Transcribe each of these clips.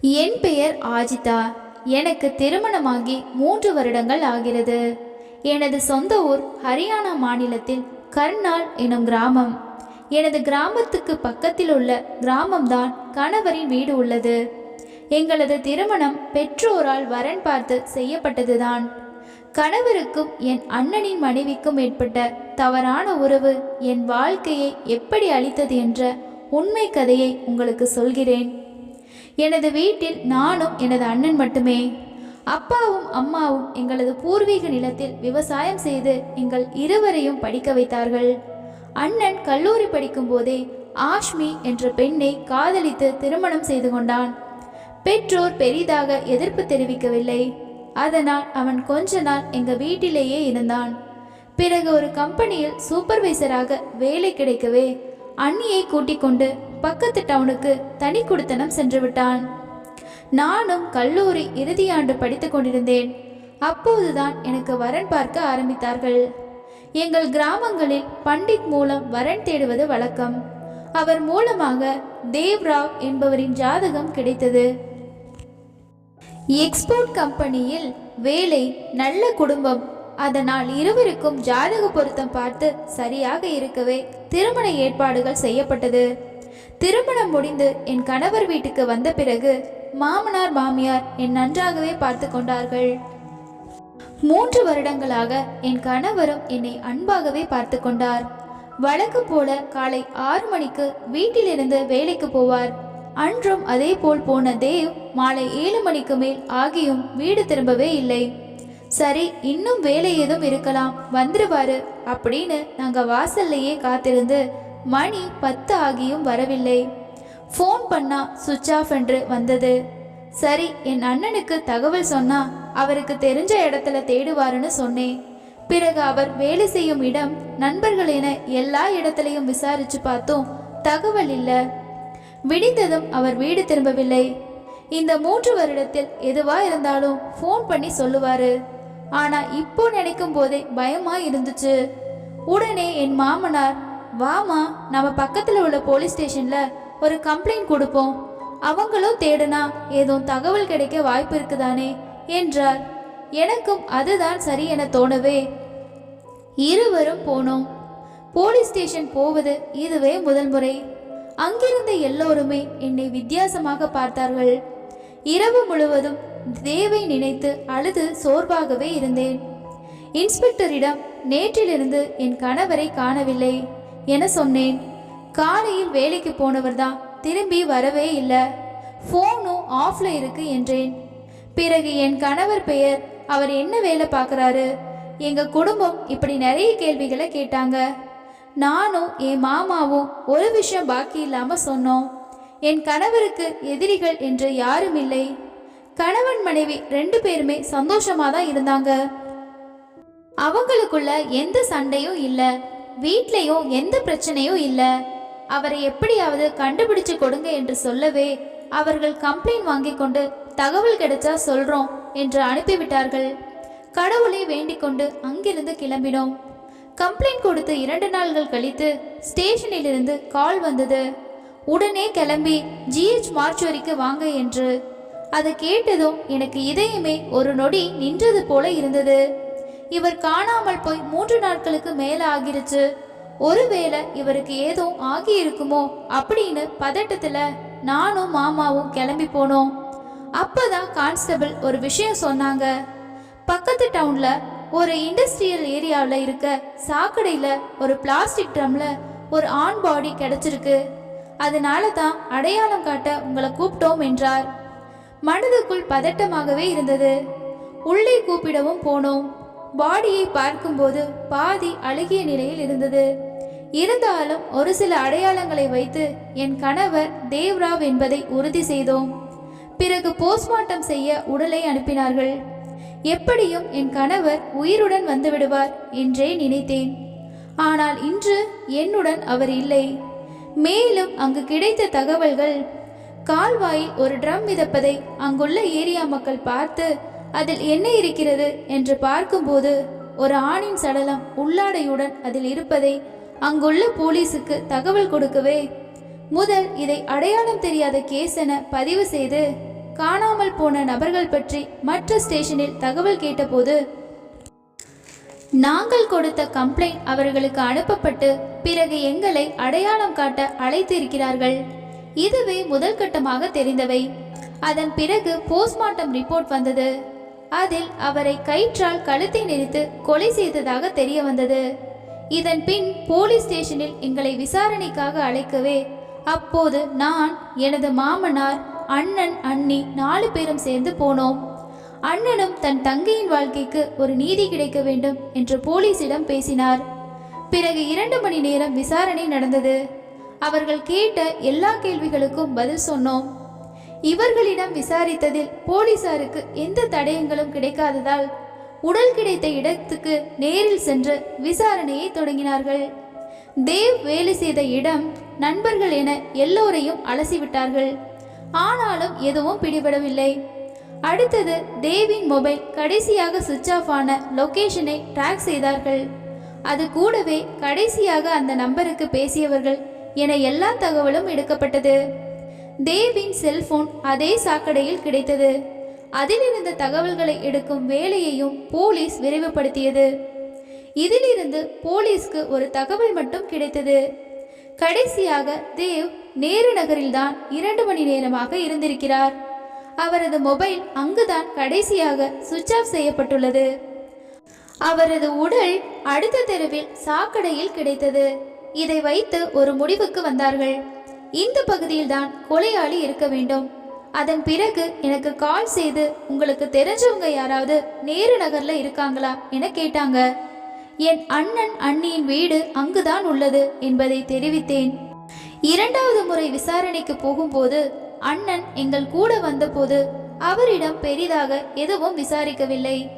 என் பெயர் ஆஜிதா. எனக்கு திருமணமாகி மூன்று வருடங்கள் ஆகிறது. எனது சொந்த ஊர் ஹரியானா மாநிலத்தில் கர்னால் எனும் கிராமம். எனது கிராமத்துக்கு பக்கத்தில் உள்ள கிராமம்தான் கணவரின் வீடு உள்ளது. எங்களது திருமணம் பெற்றோரால் வரன் பார்த்து செய்யப்பட்டதுதான். கணவருக்கும் என் அண்ணனின் மனைவிக்கும் ஏற்பட்ட தவறான உறவு என் வாழ்க்கையை எப்படி அளித்தது என்ற உண்மை கதையை உங்களுக்கு சொல்கிறேன். எனது வீட்டில் நானும் எனது அண்ணன் மட்டுமே. அப்பாவும் அம்மாவும் எங்களது பூர்வீக நிலத்தில் விவசாயம் செய்து எங்கள் இருவரையும் படிக்க வைத்தார்கள். அண்ணன் கல்லூரி படிக்கும் போதே ஆஷ்மி என்ற பெண்ணை காதலித்து திருமணம் செய்து கொண்டான். பெற்றோர் பெரிதாக எதிர்ப்பு தெரிவிக்கவில்லை. அதனால் அவன் கொஞ்ச நாள் எங்க வீட்டிலேயே இருந்தான். பிறகு ஒரு கம்பெனியில் சூப்பர்வைசராக வேலை கிடைக்கவே அண்ணியை கூட்டிக் கொண்டு பக்கத்து டவுனுக்கு தனி குடித்தனம் சென்று விட்டான் நானும் கல்லூரி இறுதியாண்டு படித்துக் கொண்டிருந்தேன். அப்போதுதான் எனக்கு வரன் பார்க்க ஆரம்பித்தார்கள். எங்கள் கிராமங்களில் பண்டிட் மூலம் வரன் தேடுவது வழக்கம். அவர் மூலமாக தேவ்ராவ் என்பவரின் ஜாதகம் கிடைத்தது. எக்ஸ்போர்ட் கம்பெனியில் வேலை நல்ல குடும்பம் அதனால் இருவருக்கும் ஜாதக பொருத்தம் பார்த்து சரியாக இருக்கவே திருமண ஏற்பாடுகள் செய்யப்பட்டது. திருமணம் முடிந்து என் கணவர் வீட்டுக்கு வந்த பிறகு மாமனார் மாமியார் என் நன்றாகவே பார்த்து கொண்டார்கள். மூன்று வருடங்களாக என் கணவரும் என்னை அன்பாகவே பார்த்து கொண்டார். வழக்கு போல காலை ஆறு மணிக்கு வீட்டிலிருந்து வேலைக்கு போவார். அன்றும் அதே போல் போன தேவ் மாலை ஏழு மணிக்கு மேல் ஆகியும் வீடு திரும்பவே இல்லை. சரி இன்னும் வேலை ஏதும் இருக்கலாம் வந்துருவாரு அப்படின்னு நாங்கள் வாசல்லையே காத்திருந்து மணி பத்து ஆகியும் வரவில்லை. ஃபோன் பண்ணா சுவிட்ச் ஆஃப் என்று வந்தது. சரி என் அண்ணனுக்கு தகவல் சொன்னா அவருக்கு தெரிஞ்ச இடத்துல தேடுவாருன்னு சொன்னேன். பிறகு அவர் வேலை செய்யும் இடம் நண்பர்கள் என எல்லா இடத்துலையும் விசாரிச்சு பார்த்தோம். தகவல் இல்லை. விடிந்ததும் அவர் வீடு திரும்பவில்லை. இந்த மூன்று வருடத்தில் எதுவா இருந்தாலும் ஃபோன் பண்ணி சொல்லுவாரு. ஆனா இப்போ நினைக்கும் போதே பயமா இருந்துச்சு. உடனே என் மாமனார் வாமா நம்ம பக்கத்தில் உள்ள போலீஸ் ஸ்டேஷனில் ஒரு கம்ப்ளைண்ட் கொடுப்போம். அவங்களும் தேடுனா ஏதோ தகவல் கிடைக்க வாய்ப்பு இருக்குதானே என்றார். எனக்கும் அதுதான் சரி என தோணவே இருவரும் போனோம். போலீஸ் ஸ்டேஷன் போவது இதுவே முதல் முறை. அங்கிருந்த எல்லோருமே என்னை வித்தியாசமாக பார்த்தார்கள். இரவு முழுவதும் தேவை நினைத்து அழுது சோர்வாகவே இருந்தேன். இன்ஸ்பெக்டரிடம் நேற்றிலிருந்து என் கணவரை காணவில்லை. என சொன்னேன். காலையில் வேலைக்கு போனவர் தான் திரும்பி வரவே இல்லை. ஃபோனும் ஆஃப்ல இருக்கு என்றேன். பிறகு என் கணவர் பெயர் அவர் என்ன வேலை பார்க்குறாரு? எங்கள் குடும்பம் இப்படி நிறைய கேள்விகளை கேட்டாங்க. நானும் என் மாமாவும் ஒரு விஷயம் பாக்கி இல்லாமல் சொன்னோம். என் கணவருக்கு எதிரிகள் என்று யாரும் இல்லை. கணவன் மனைவி ரெண்டு பேருமே சந்தோஷமாக தான் இருந்தாங்க. அவங்களுக்குள்ள எந்த சண்டையும் இல்லை. வீட்லேயும் எந்த பிரச்சனையும் இல்லை. அவரை எப்படியாவது கண்டுபிடிச்சு கொடுங்க என்று சொல்லவே அவர்கள் கம்ப்ளைண்ட் வாங்கி கொண்டு தகவல் கிடைச்சா சொல்றோம் என்று அனுப்பிவிட்டார்கள் கடவுளை வேண்டிக் கொண்டு அங்கிருந்து கிளம்பினோம். கம்ப்ளைண்ட் கொடுத்து இரண்டு நாள்கள் கழித்து ஸ்டேஷனிலிருந்து கால் வந்தது. உடனே கிளம்பி ஜிஹெச் மார்ச்சுவரிக்கு வாங்க என்று. அதை கேட்டதும் எனக்கு இதயமே ஒரு நொடி நின்றது போல இருந்தது. இவர் காணாமல் போய் மூன்று நாட்களுக்கு மேல ஆகிருச்சு ஒருவேளை இவருக்கு ஏதோ ஆகி இருக்குமோ அப்படின்னு பதட்டத்துல நானும் மாமாவும் கிளம்பி போனோம். அப்பதான் கான்ஸ்டபிள் ஒரு விஷயம் சொன்னாங்க. பக்கத்து டவுன்ல ஒரு இண்டஸ்ட்ரியல் ஏரியாவில் இருக்க சாக்கடையில் ஒரு பிளாஸ்டிக் ட்ரம்ல ஒரு ஆண் பாடி கிடைச்சிருக்கு. அதனால தான் அடையாளம் காட்ட உங்களை கூப்பிட்டோம் என்றார். மனதுக்குள் பதட்டமாகவே இருந்தது. உள்ளே கூப்பிடவும் போனோம். பாடியை பார்க்கும்போது பாதி அழுகிய நிலையில் இருந்தது. இருந்தாலும் ஒரு சில அடையாளங்களை வைத்து என் கணவர் தேவ்ராவ் என்பதை உறுதி செய்தோம். பிறகு போஸ்ட்மார்ட்டம் செய்ய உடலை அனுப்பினார்கள். எப்படியும் என் கணவர் உயிருடன் வந்துவிடுவார் என்றே நினைத்தேன். ஆனால் இன்று என்னுடன் அவர் இல்லை. மேலும் அங்கு கிடைத்த தகவல்கள் கால்வாயில் ஒரு ட்ரம் மிதப்பதை அங்குள்ள ஏரியா மக்கள் பார்த்து அதில் என்ன இருக்கிறது? என்று பார்க்கும்போது ஒரு ஆணின் சடலம் உள்ளாடையுடன் அதில் இருப்பதை அங்குள்ள போலீசுக்கு தகவல் கொடுக்கவே முதல் இதை அடையாளம் தெரியாத கேஸ் என பதிவு செய்து காணாமல் போன நபர்கள் பற்றி மற்ற ஸ்டேஷனில் தகவல் கேட்டபோது நாங்கள் கொடுத்த கம்ப்ளைண்ட் அவர்களுக்கு அனுப்பப்பட்டு பிறகு எங்களை அடையாளம் காட்ட அழைத்திருக்கிறார்கள். இதுவே முதல் கட்டமாக தெரிந்தவை. அதன் பிறகு போஸ்ட்மார்ட்டம் ரிப்போர்ட் வந்தது. அதில் அவரை கயிற்றால் கழுத்தை நெரித்து கொலை செய்ததாக தெரிய வந்தது. இதன் பின் போலீஸ் ஸ்டேஷனில் எங்களை விசாரணைக்காக அழைக்கவே அப்போது நான் எனது மாமனார் அண்ணன் அண்ணி நாலு பேரும் சேர்ந்து போனோம். அண்ணனும் தன் தங்கையின் வாழ்க்கைக்கு ஒரு நீதி கிடைக்க வேண்டும் என்று போலீசிடம் பேசினார். பிறகு இரண்டு மணி நேரம் விசாரணை நடந்தது. அவர்கள் கேட்ட எல்லா கேள்விகளுக்கும் பதில் சொன்னோம். இவர்களிடம் விசாரித்ததில் போலீசாருக்கு எந்த தடயங்களும் கிடைக்காததால் உடல் கிடைத்த இடத்துக்கு நேரில் சென்று விசாரணையை தொடங்கினார்கள். தேவ் வேலை செய்த இடம் நண்பர்கள் என எல்லோரையும் அலசிவிட்டார்கள். ஆனாலும் எதுவும் பிடிபடவில்லை. அடுத்தது தேவின் மொபைல் கடைசியாக சுவிட்ச் ஆஃப் ஆன லொகேஷனை ட்ராக் செய்தார்கள். அது கூடவே கடைசியாக அந்த நம்பருக்கு பேசியவர்கள் என எல்லா தகவலும் எடுக்கப்பட்டது. தேவின் செல்போன் அதே சாக்கடையில் கிடைத்தது. அதிலிருந்த தகவல்களை எடுக்கும் வேலையையும் போலீஸ் விரைவுபடுத்தியது. இதிலிருந்து போலீஸ்க்கு ஒரு தகவல் மட்டும் கிடைத்தது. கடைசியாக தேவ் நேரு நகரில்தான் இரண்டு மணி நேரமாக இருந்திருக்கிறார். அவரது மொபைல் அங்குதான் கடைசியாக சுவிட்ச் ஆஃப் செய்யப்பட்டுள்ளது. அவரது உடல் அடுத்த தெருவில் சாக்கடையில் கிடைத்தது. இதை வைத்து ஒரு முடிவுக்கு வந்தார்கள். இந்த பகுதியில்தான் கொலையாளி இருக்க வேண்டும். அதன் பிறகு எனக்கு கால் செய்து உங்களுக்கு தெரிஞ்சவங்க யாராவது நேரு நகர்ல இருக்காங்களா? என கேட்டாங்க. என் அண்ணன் அண்ணியின் வீடு அங்குதான் உள்ளது என்பதை தெரிவித்தேன். இரண்டாவது முறை விசாரணைக்கு போகும்போது அண்ணன் எங்கள் கூட வந்தபோது அவரிடம் பெரிதாக எதுவும் விசாரிக்கவில்லை.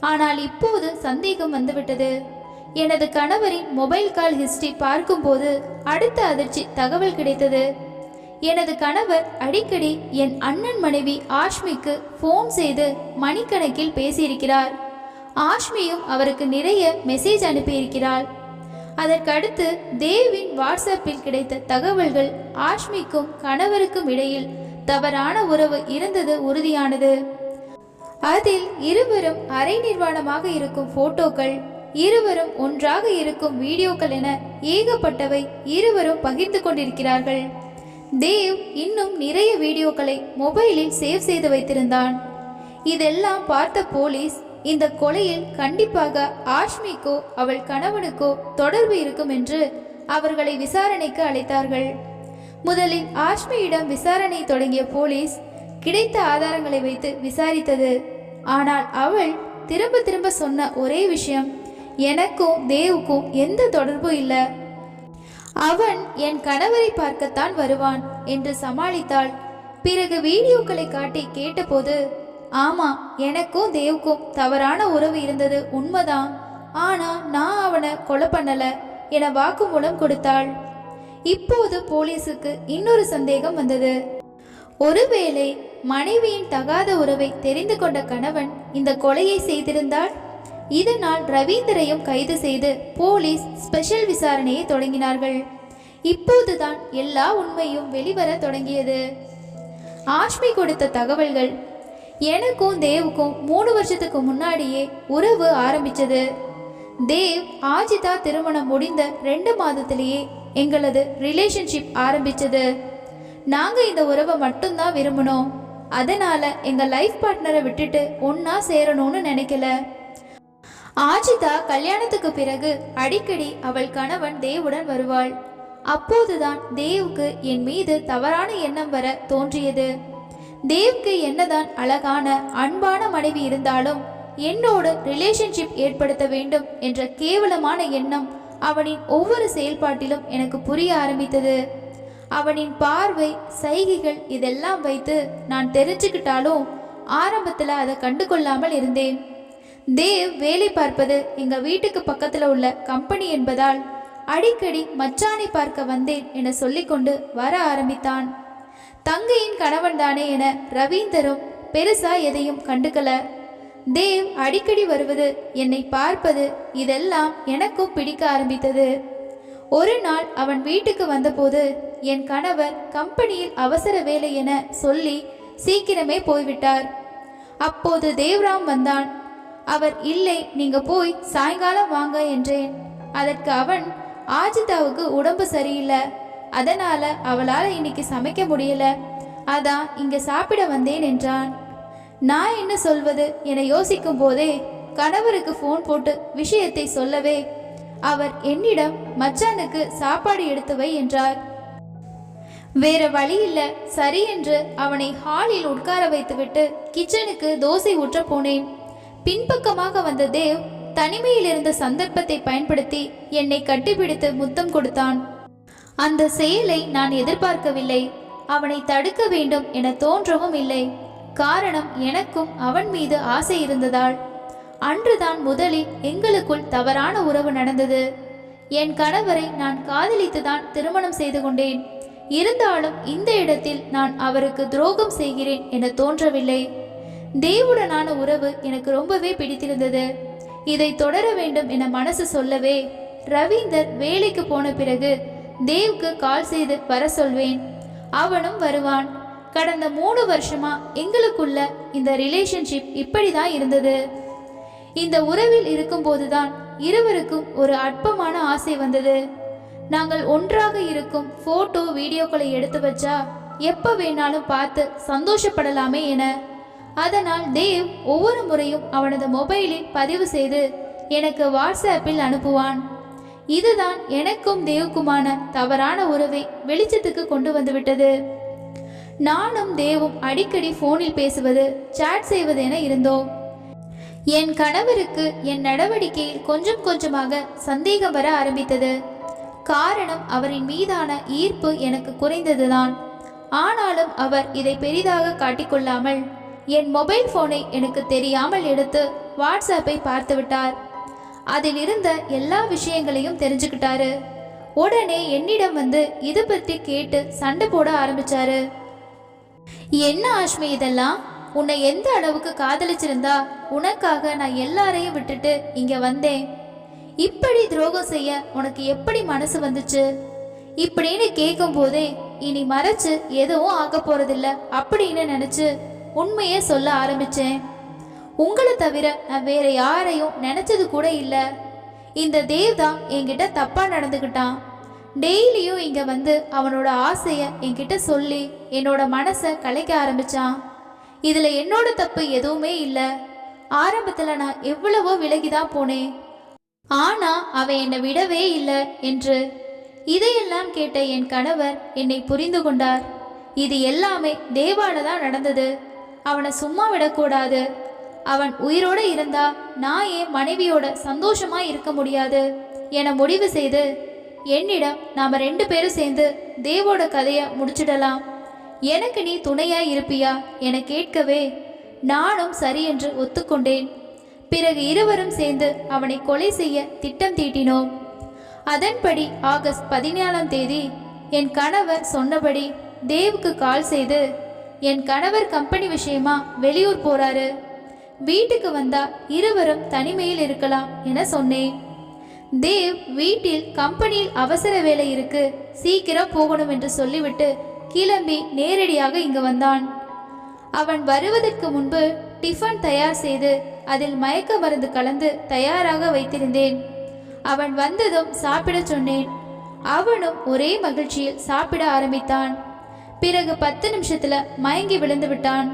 ஆனால் இப்போது சந்தேகம் வந்துவிட்டது. எனது கணவரின் மொபைல் கால் ஹிஸ்டரி பார்க்கும்போது அடுத்த அதிர்ச்சி தகவல் கிடைத்தது. எனது கணவர் அடிக்கடி என் அண்ணன் மனைவி ஆஷ்மிக்கு ஃபோன் செய்து மணிக்கணக்கில் பேசியிருக்கிறார். ஆஷ்மியும் அவருக்கு நிறைய மெசேஜ் அனுப்பியிருக்கிறாள். அதற்கடுத்து தேவின் வாட்ஸ்அப்பில் கிடைத்த தகவல்கள் ஆஷ்மிக்கும் கணவருக்கும் இடையில் தவறான உறவு இருந்தது உறுதியானது. அதில் இருவரும் அரை நிர்வாணமாக இருக்கும் போட்டோக்கள் இருவரும் ஒன்றாக இருக்கும் வீடியோக்கள் என ஏகப்பட்டவை இருவரும் பகிர்ந்து கொண்டிருக்கிறார்கள். தேவ் இன்னும் நிறைய வீடியோக்களை மொபைலில் சேவ் செய்து வைத்திருந்தான். இதெல்லாம் பார்த்த போலீஸ் இந்த கொலையில் கண்டிப்பாக ஆஷ்மிக்கோ அவள் கணவனுக்கோ தொடர்பு இருக்கும் என்று அவர்களை விசாரணைக்கு அழைத்தார்கள். முதலில் ஆஷ்மியிடம் விசாரணை தொடங்கிய போலீஸ் கிடைத்த ஆதாரங்களை வைத்து விசாரித்தது. ஆனால் அவள் திரும்ப திரும்ப சொன்ன ஒரே விஷயம் எனக்கும் தேவுக்கும் எந்த தொடர்பும் இல்லை. அவன் என் கணவரை பார்க்கத்தான் வருவான் என்று சமாளித்தாள். பிறகு வீடியோக்களை காட்டி கேட்டபோது ஆமா எனக்கும் தேவுக்கும் தவறான உறவு இருந்தது உண்மைதான். ஆனா நான் அவனை கொலை பண்ணல என வாக்குமூலம் கொடுத்தாள். இப்போது போலீசுக்கு இன்னொரு சந்தேகம் வந்தது. ஒருவேளை மனைவியின் தகாத உறவை தெரிந்து கொண்ட கணவன் இந்த கொலையை செய்திருந்தால்? இதனால் ரவீந்தரையும் கைது செய்து போலீஸ் ஸ்பெஷல் விசாரணையை தொடங்கினார்கள். இப்போதுதான் எல்லா உண்மையும் வெளிவர தொடங்கியது. ஆஷ்மி கொடுத்த தகவல்கள் எனக்கும் தேவுக்கும் மூணு வருஷத்துக்கு முன்னாடியே உறவு ஆரம்பிச்சது. தேவ் ஆஜிதா திருமணம் முடிந்த ரெண்டு மாதத்திலேயே எங்களது ரிலேஷன்ஷிப் ஆரம்பிச்சது. நாங்கள் இந்த உறவை மட்டும்தான் விரும்பினோம். அதனால எங்கள் லைஃப் பார்ட்னரை விட்டுட்டு ஒன்னா சேரணும்னு நினைக்கல. ஆஜிதா கல்யாணத்துக்கு பிறகு அடிக்கடி அவள் கணவன் தேவுடன் வருவாள். அப்போதுதான் தேவுக்கு என் மீது தவறான எண்ணம் வர தோன்றியது. தேவ்க்கு என்னதான் அழகான அன்பான மனைவி இருந்தாலும் என்னோடு ரிலேஷன்ஷிப் ஏற்படுத்த வேண்டும் என்ற கேவலமான எண்ணம் அவனின் ஒவ்வொரு செயல்பாட்டிலும் எனக்கு புரிய ஆரம்பித்தது. அவனின் பார்வை சைகைகள் இதெல்லாம் வைத்து நான் தெரிஞ்சுக்கிட்டாலும் ஆரம்பத்தில் அதை கண்டு கொள்ளாமல் இருந்தேன். தேவ் வேலை பார்ப்பது எங்க வீட்டுக்கு பக்கத்துல உள்ள கம்பெனி என்பதால் அடிக்கடி மச்சானை பார்க்க வந்தேன் என சொல்லிக்கொண்டு வர ஆரம்பித்தான். தங்கையின் கணவன் தானே என ரவீந்தரும் பெருசா எதையும் கண்டுக்கல. தேவ் அடிக்கடி வருவது என்னை பார்ப்பது இதெல்லாம் எனக்கும் பிடிக்க ஆரம்பித்தது. ஒரு நாள் அவன் வீட்டுக்கு வந்தபோது என் கணவர் கம்பெனியில் அவசர வேலை என சொல்லி சீக்கிரமே போய்விட்டார். அப்போது தேவ்ராம் வந்தான். அவர் இல்லை நீங்க போய் சாயங்காலம் வாங்க என்றேன். அதற்கு அவன் ஆஜிதாவுக்கு உடம்பு சரியில்லை. அதனால அவளால் இன்னைக்கு சமைக்க முடியல. அதான் இங்க சாப்பிட வந்தேன் என்றான். நான் என்ன சொல்வது? என யோசிக்கும் போதே கணவருக்கு ஃபோன் போட்டு விஷயத்தை சொல்லவே அவர் என்னிடம் மச்சானுக்கு சாப்பாடு எடுத்து வை என்றார். வேற வழி இல்ல. சரி என்று அவனை ஹாலில் உட்கார வைத்துவிட்டு கிச்சனுக்கு தோசை ஊற்ற போனேன். பின்பக்கமாக வந்த தேவ் தனிமையில் இருந்த சந்தர்ப்பத்தை பயன்படுத்தி என்னை கட்டிப்பிடித்து முத்தம் கொடுத்தான். அந்த செயலை நான் எதிர்பார்க்கவில்லை. அவனை தடுக்க வேண்டும் என தோன்றவும் இல்லை. காரணம் எனக்கும் அவன் மீது ஆசை இருந்ததால். அன்றுதான் முதலில் எங்களுக்குள் தவறான உறவு நடந்தது. என் கணவரை நான் காதலித்துதான் திருமணம் செய்து கொண்டேன். இருந்தாலும் இந்த இடத்தில் நான் அவருக்கு துரோகம் செய்கிறேன் என தோன்றவில்லை. தேவுடனான உறவு எனக்கு ரொம்பவே பிடித்திருந்தது. இதை தொடர வேண்டும் என மனசு சொல்லவே ரவீந்தர் வேலைக்கு போன பிறகு தேவ்க்கு கால் செய்து வர சொல்வேன். அவனும் வருவான். கடந்த மூணு வருஷமா எங்களுக்குள்ள இந்த ரிலேஷன்ஷிப் இப்படிதான் இருந்தது. இந்த உறவில் இருக்கும்போதுதான் இருவருக்கும் ஒரு அற்பமான ஆசை வந்தது. நாங்கள் ஒன்றாக இருக்கும் போட்டோ வீடியோக்களை எடுத்து வச்சா எப்போ வேணாலும் பார்த்து சந்தோஷப்படலாமே என அதனால் தேவ் ஒவ்வொரு முறையும் அவனது மொபைலில் பதிவு செய்து எனக்கு வாட்ஸ்ஆப்பில் அனுப்புவான். இதுதான் எனக்கும் தேவுக்குமான தவறான உறவை வெளிச்சத்துக்கு கொண்டு வந்துவிட்டது நானும் தேவும் அடிக்கடி போனில் பேசுவது சாட் செய்வது என இருந்தோம். என் கணவருக்கு என் நடவடிக்கையில் கொஞ்சம் கொஞ்சமாக சந்தேகம் வர ஆரம்பித்தது. காரணம் அவரின் மீதான ஈர்ப்பு எனக்கு குறைந்ததுதான். ஆனாலும் அவர் இதை பெரிதாக காட்டிக்கொள்ளாமல் என் மொபைல் போனை எனக்கு தெரியாமல் எடுத்து வாட்ஸ்அப்பை பார்த்துவிட்டார். அதில் இருந்த எல்லா விஷயங்களையும் தெரிஞ்சுக்கிட்டாரு. உடனே என்னிடம் வந்து இது பற்றி கேட்டு சண்டை போட ஆரம்பிச்சாரு. என்ன ஆஷ்மி இதெல்லாம்? உன்னை எந்த அளவுக்கு காதலிச்சிருந்தா உனக்காக நான் எல்லாரையும் விட்டுட்டு இங்க வந்தேன். இப்படி துரோகம் செய்ய உனக்கு எப்படி மனசு வந்துச்சு? இப்படின்னு கேட்கும் போதே இனி மறைச்சு எதுவும் ஆக போறதில்ல அப்படின்னு நினைச்சு உண்மையே சொல்ல ஆரம்பிச்சேன். உங்களை தவிர நான் வேற யாரையும் நினைச்சது கூட இல்லை. இந்த தேவ் தான் என்கிட்ட தப்பா நடந்துக்கிட்டான் டெய்லியும் இங்க வந்து அவனோட ஆசைய என்கிட்ட சொல்லி என்னோட மனசை கலைக்க ஆரம்பிச்சான். இதுல என்னோட தப்பு எதுவுமே இல்லை. ஆரம்பத்துல நான் எவ்வளவோ விலகிதான் போனேன். ஆனா அவன் என்னை விடவே இல்லை என்று இதையெல்லாம் கேட்ட என் கணவர் என்னை புரிந்து கொண்டார். இது எல்லாமே தேவால தான் நடந்தது. அவனை சும்மா விடக்கூடாது. அவன் உயிரோட இருந்தா நான் என் மனைவியோட சந்தோஷமா இருக்க முடியாது என முடிவு செய்து என்னிடம் நாம் ரெண்டு பேரும் சேர்ந்து தேவோட கதையை முடிச்சிடலாம். எனக்கு நீ துணையா இருப்பியா? என கேட்கவே நானும் சரி என்று ஒத்துக்கொண்டேன். பிறகு இருவரும் சேர்ந்து அவனை கொலை செய்ய திட்டம் தீட்டினோம். அதன்படி ஆகஸ்ட் பதினேழாம் தேதி என் கணவர் சொன்னபடி தேவுக்கு கால் செய்து என் கணவர் கம்பெனி விஷயமா வெளியூர் போறாரு. வீட்டுக்கு வந்தா இருவரும் தனிமையில் இருக்கலாம் என சொன்னேன். தேவ் வீட்டில் கம்பெனியில் அவசர வேலை இருக்கு சீக்கிரம் போகணும் என்று சொல்லிவிட்டு கிளம்பி நேரடியாக இங்கு வந்தான். அவன் வருவதற்கு முன்பு டிஃபன் தயார் செய்து அதில் மயக்க மருந்து கலந்து தயாராக வைத்திருந்தேன். அவன் வந்ததும் சாப்பிடச் சொன்னேன். அவனும் ஒரே மகிழ்ச்சியில் சாப்பிட ஆரம்பித்தான். பிறகு பத்து நிமிஷத்துல மயங்கி விழுந்து விட்டான்.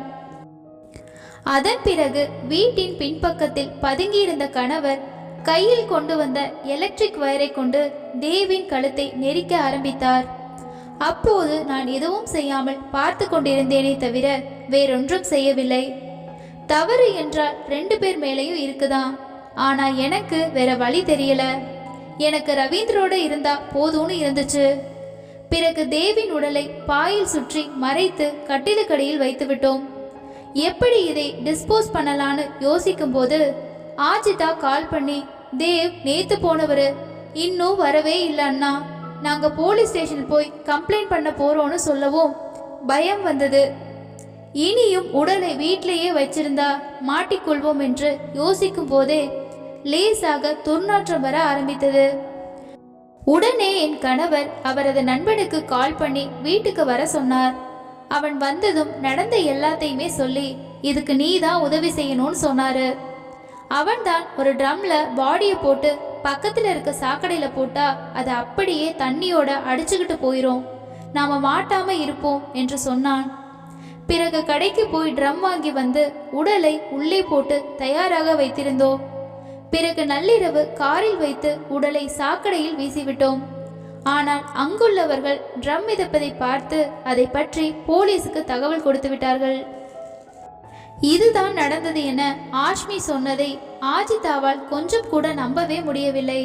அதன் பிறகு வீட்டின் பின்பக்கத்தில் பதுங்கியிருந்த கணவர் கையில் கொண்டு வந்த எலக்ட்ரிக் வயரை கொண்டு தேவின் கழுத்தை நெரிக்க ஆரம்பித்தார். அப்போது நான் எதுவும் செய்யாமல் பார்த்து கொண்டிருந்தேனே தவிர வேறொன்றும் செய்யவில்லை. தவறு என்றால் ரெண்டு பேர் மேலேயும் இருக்குதான். ஆனா எனக்கு வேற வழி தெரியல. எனக்கு ரவீந்திரோட இருந்தா போதும்னு இருந்துச்சு. பிறகு தேவின் உடலை பாயில் சுற்றி மறைத்து கட்டிலுக்கடியில் வைத்துவிட்டோம். எப்படி இதை டிஸ்போஸ் பண்ணலான்னு யோசிக்கும்போது ஆஜிதா கால் பண்ணி தேவ் நேத்து போனவர் இன்னும் வரவே இல்லை அண்ணா. நாங்க போலீஸ் ஸ்டேஷன் போய் கம்ப்ளைண்ட் பண்ண போறோம்னு சொல்லவும் பயம் வந்தது. இனியும் உடலை வீட்டிலேயே வச்சிருந்தா மாட்டிக்கொள்வோம் என்று யோசிக்கும் போதே லேசாக துர்நாற்றம் வர ஆரம்பித்தது. உடனே என் கணவர் அவரது நண்பனுக்கு கால் பண்ணி வீட்டுக்கு வர சொன்னார். அவன் வந்ததும் நடந்த எல்லாத்தையுமே சொல்லி இதுக்கு நீ தான் உதவி செய்யணும்னு சொன்னாரு. அவன்தான் ஒரு ட்ரம்ல பாடியை போட்டு பக்கத்துல இருக்க சாக்கடையில போட்டா அது அப்படியே தண்ணியோட அடிச்சுக்கிட்டு போயிரும். நாம மாட்டாம இருப்போம் என்று சொன்னான். பிறகு கடைக்கு போய் ட்ரம் வாங்கி வந்து உடலை உள்ளே போட்டு தயாராக வைத்திருந்தோம். பிறகு நள்ளிரவு காரில் வைத்து உடலை சாக்கடையில் வீசிவிட்டோம். ஆனால் அங்குள்ளவர்கள் ட்ரம் மிதப்பதை பார்த்து அதை பற்றி போலீஸுக்கு தகவல் கொடுத்து விட்டார்கள். இதுதான் நடந்தது என ஆஷ்மி சொன்னதை ஆஜிதாவால் கொஞ்சம் கூட நம்பவே முடியவில்லை.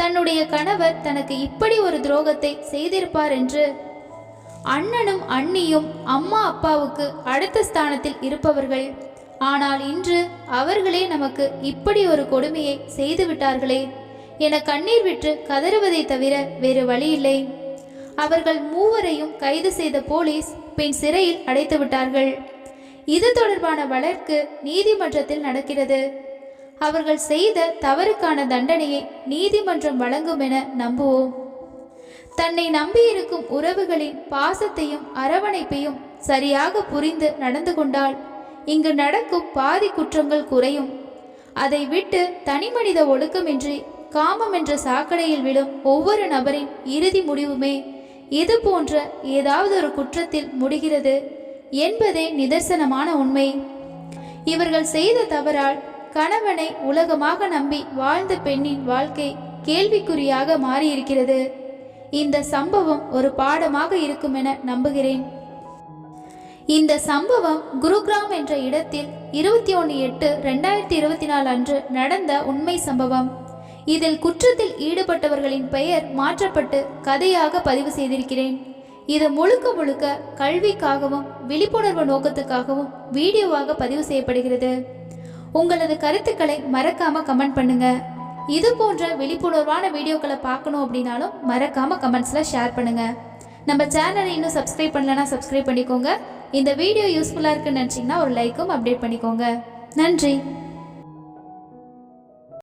தன்னுடைய கணவர் தனக்கு இப்படி ஒரு துரோகத்தை செய்திருப்பார் என்று அண்ணனும் அண்ணியும் அம்மா அப்பாவுக்கு அடுத்த ஸ்தானத்தில் இருப்பவர்கள். ஆனால் இன்று அவர்களே நமக்கு இப்படி ஒரு கொடுமையை செய்து விட்டார்களே. என கண்ணீர் விட்டு கதறுவதை தவிர வேறு வழியில்லை. அவர்கள் மூவரையும் கைது செய்த போலீஸ் பின் சிறையில் அடைத்து விட்டார்கள். இது தொடர்பான வழக்கு நீதிமன்றத்தில் நடக்கிறது. அவர்கள் செய்த தவறுக்கான தண்டனையை நீதிமன்றம் வழங்கும் என நம்புவோம். தன்னை நம்பியிருக்கும் உறவுகளின் பாசத்தையும் அரவணைப்பையும் சரியாக புரிந்து நடந்து கொண்டால் இங்கு நடக்கும் பாதி குற்றங்கள் குறையும். அதை விட்டு தனிமனித ஒழுக்கமின்றி காமம் என்ற சாக்கடையில் விழும் ஒவ்வொரு நபரின் இறுதி முடிவுமே இது போன்ற ஏதாவது ஒரு குற்றத்தில் முடிகிறது என்பதே நிதர்சனமான உண்மை. இவர்கள் செய்த தவறால் கணவனை உலகமாக நம்பி வாழ்ந்த பெண்ணின் வாழ்க்கை கேள்விக்குறியாக மாறியிருக்கிறது. இந்த சம்பவம் ஒரு பாடமாக இருக்கும் என நம்புகிறேன். இந்த சம்பவம் குருகிராம் என்ற இடத்தில் இருபத்தி ஒன்று எட்டு ரெண்டாயிரத்தி இருபத்தி நாலு அன்று நடந்த உண்மை சம்பவம். இதில் குற்றத்தில் ஈடுபட்டவர்களின் பெயர் மாற்றப்பட்டு கதையாக பதிவு செய்திருக்கிறேன். இது முழுக்க முழுக்க கல்விக்காகவும் விழிப்புணர்வு நோக்கத்துக்காகவும் வீடியோவாக பதிவு செய்யப்படுகிறது. உங்களது கருத்துக்களை மறக்காம கமெண்ட் பண்ணுங்க. இது போன்ற விழிப்புணர்வான வீடியோக்களை பார்க்கணும் அப்படின்னாலும் மறக்காம கமெண்ட்ஸில் ஷேர் பண்ணுங்க. நம்ம சேனலை இன்னும் சப்ஸ்கிரைப் பண்ணலனா சப்ஸ்கிரைப் பண்ணிக்கோங்க. இந்த வீடியோ யூஸ்ஃபுல்லாக இருக்குன்னு நினச்சிங்கன்னா ஒரு லைக்கும் அப்டேட் பண்ணிக்கோங்க. நன்றி.